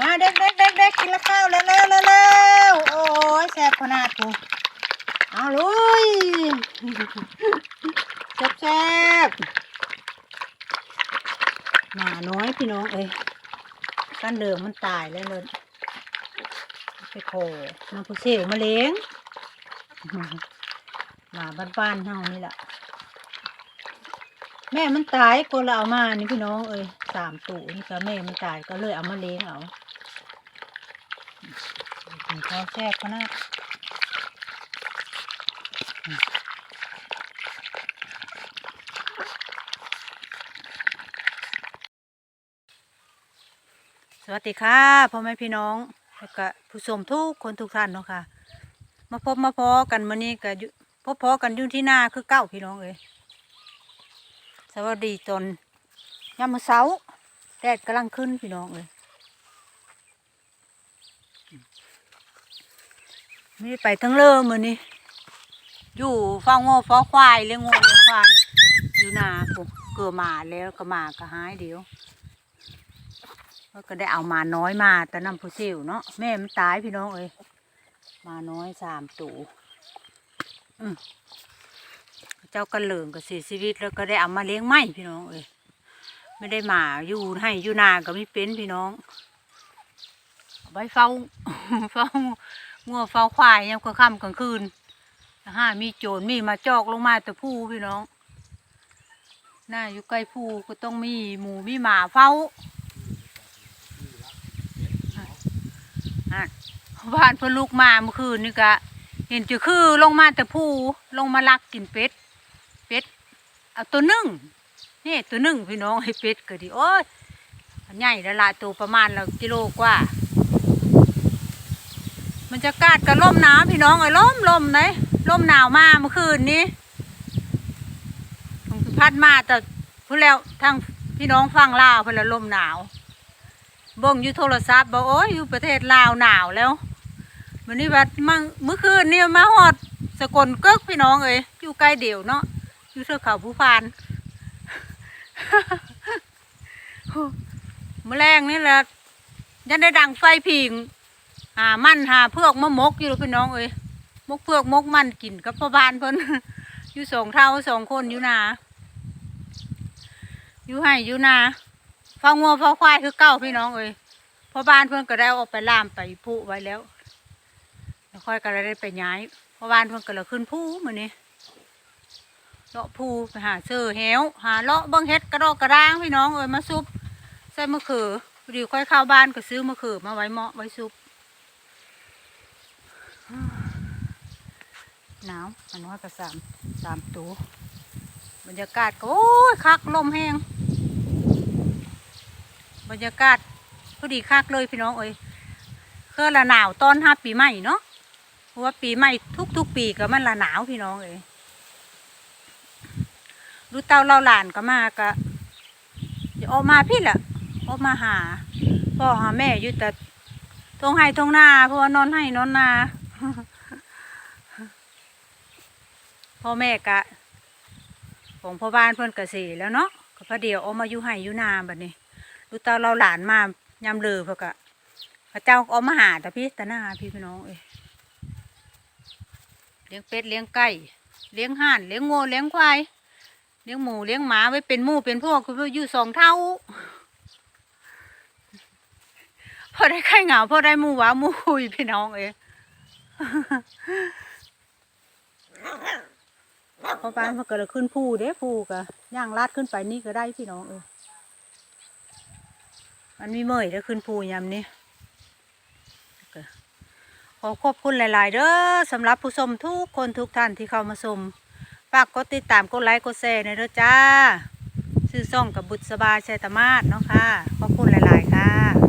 มาเด็กเด็กเด็กเด็กกินละข้าวเร็วเร็วเร็วโอ้ยแซ่บขนาดกูเอาลุยแซ่บแซ่บหมาน้อยพี่น้องเอ้ยกันเดิมมันตายแล้วเลยไปโคน้ำผู้เชี่ยวมาเลี้ยงหมาบ้านๆเฮานี่แหละแม่มันตายก็เราเอามานี่พี่น้องเอ้ย สามตัวนี่ก็แม่มันตายก็เลยเอามาเลี้ยงเอากินข้าวแซ่บขนาสวัสดีค่ะพ่อแม่พี่น้องแล้วก็ผู้ชมทุกคนทุกท่านเนาะค่ะ มาพบมาพอกันมื้อนี้ก็อยู่พบพอกันอยู่ที่หน้าคือเก้าพี่น้องเอ้ยสวัสดีตอน ยามมื้อเช้าแดดกำลังขึ้นพี่น้องเอ้ยไม่ไปทั้งเริ่มมือนี่อยู่เฝ้าง่เฝ้าควายเลี้ยงง่เลี้ยงควายอยู่นาปุ๊เกิดมาแล้วก็มาก็หายเดียวก็ได้เอามาน้อยมาแต่น้ำผู้เชี่ยวเนาะแม่มันตายพี่น้องเอ้ยมาน้อยสามตัวอืมเจ้ากระเหลิงก็เสียชีวิตแล้วก็ได้เอามาเลี้ยงไม่พี่น้องเอ้ย ไม่ได้มาอยู่ให้อยู่นาก็ไม่เป็นพี่น้องไว้เฝ้าเฝ้างัวเฝ้าควายยามกลางค่ำกลางคืนห้ามีโจรมีมาจอกลงมาแต่ผู้พี่น้องหน้าอยู่ใกล้ผู้ก็ต้องมีหมูมีหมาเฝ้าบ้านเพื่ลูกมาเมื่อคืนนี่ก็เห็นจะคือลงมาแต่ผู้ลงมาลักกินเป็ด เป็ด เอาตัวหนึ่ง นี่ตัวหนึ่งพี่น้องให้เป็ดก็ดีโอ้ยใหญ่ละลายตัวประมาณเรากิโลกว่า มันจะกาดกับลมนาวพี่น้องเอ้ยลมลมไหนลมหนาวมาเมื่อคืนนี้พัดมาแต่พูดแล้วทางพี่น้องฟังลาวเพื่อนละลมหนาวบ่งอยู่โทรศัพท์บอกโอ้ยอยู่ประเทศลาวหนาวแล้ววันนี้วัดมั่งเมื่อคืนนี่มาหอดสกลเกิกพี่น้องเอ้ยอยู่ใกล้เดี่ยวเนาะอยู่เทือกเขาผู้พาน แมลงนี่แหละยันได้ดังไฟผิงหามันหาเพือกมะมกอยู่พี่น้องเอ้ยมกเพือกมกมันกินกับพ่อบ้านเพิ่นอยู่สองเท่าสองคนอยู่นาอยู่ให้อยู่นาเฝ้างัวเฝ้าควายคือเก้าพี่น้องเอ้ยพ่อบ้านเพิ่นก็ได้ออกไปล่ามไปผู้ไว้แล้วแล้วค่อยก็เลยได้ไปย้ายพ่อบ้านเพิ่นก็เลยขึ้นผู้มือนี้ เลาะผูไปหาเสือแหวหาเลาะเบิ่งเฮ็ดกระดอกกระด้างพี่น้องเอ้ยมาซุปใส่มะเขือพอดีค่อยเข้าบ้านก็ซื้อมะเขือมาไว้เหมาะไว้ซุปหนาวอันน้อยก็สามสามตัวบรรยากาศก็โอ้ยคักลมแห้งบรรยากาศพอดีคักเลยพี่น้องเอ้ยเคือละหนาวตอนห้าปีใหม่เนาะเพราะว่าปีใหม่ทุกๆปีก็มันละหนาวพี่น้องเอ้ย ดูเต้าเล่าหลานก็มาก็จะออกมาพี่แหละออกมาหาพ่อหาแม่อยู่แต่ตรงไห้ตรงนาเพราะว่านอนให้นอนนาพ่อแม่กะของพ่อบ้านเพิ่อนกะสีแล้วเนาะก็พอเดียวเอามาอยู่ให้อยู่นาแบัดนี้ดูเตอนเราหลานมายำเลือพิ่นกะพระเจ้าเอามาหาแต่พี่แต่หน้าพี่พี่น้องเอ้เลี้ยงเป็ดเลี้ยงไก่เลี้ยงห่านเลี้ยงงัวเลี้ยงควาย ลี้ยงหมูเลี้ยงหมาไว้เป็นหมู่เป็นพวกคืออยู่สองเท่าพอได้ไข่เหงาพอได้หมูหวาหมูคุยพี่น้องเอ้ยพอปานพอเกิดขึ้นภูเด้ภูกะย่างลาดขึ้นไปนี่ก็ได้พี่น้องเออมันมีเมยเด้อขึ้นภูยามนี้ก็ขอขอบคุณหลาย ๆ เด้อสำหรับผู้ชมทุกคนทุกท่านที่เข้ามาชม ฝากกดติดตามกดไลค์กดแชร์ในเด้อจ้าซื้อซ่องกับบุตรสบายชัยตมาศเนาะค่ะขอบคุณหลาย ๆ ค่ะ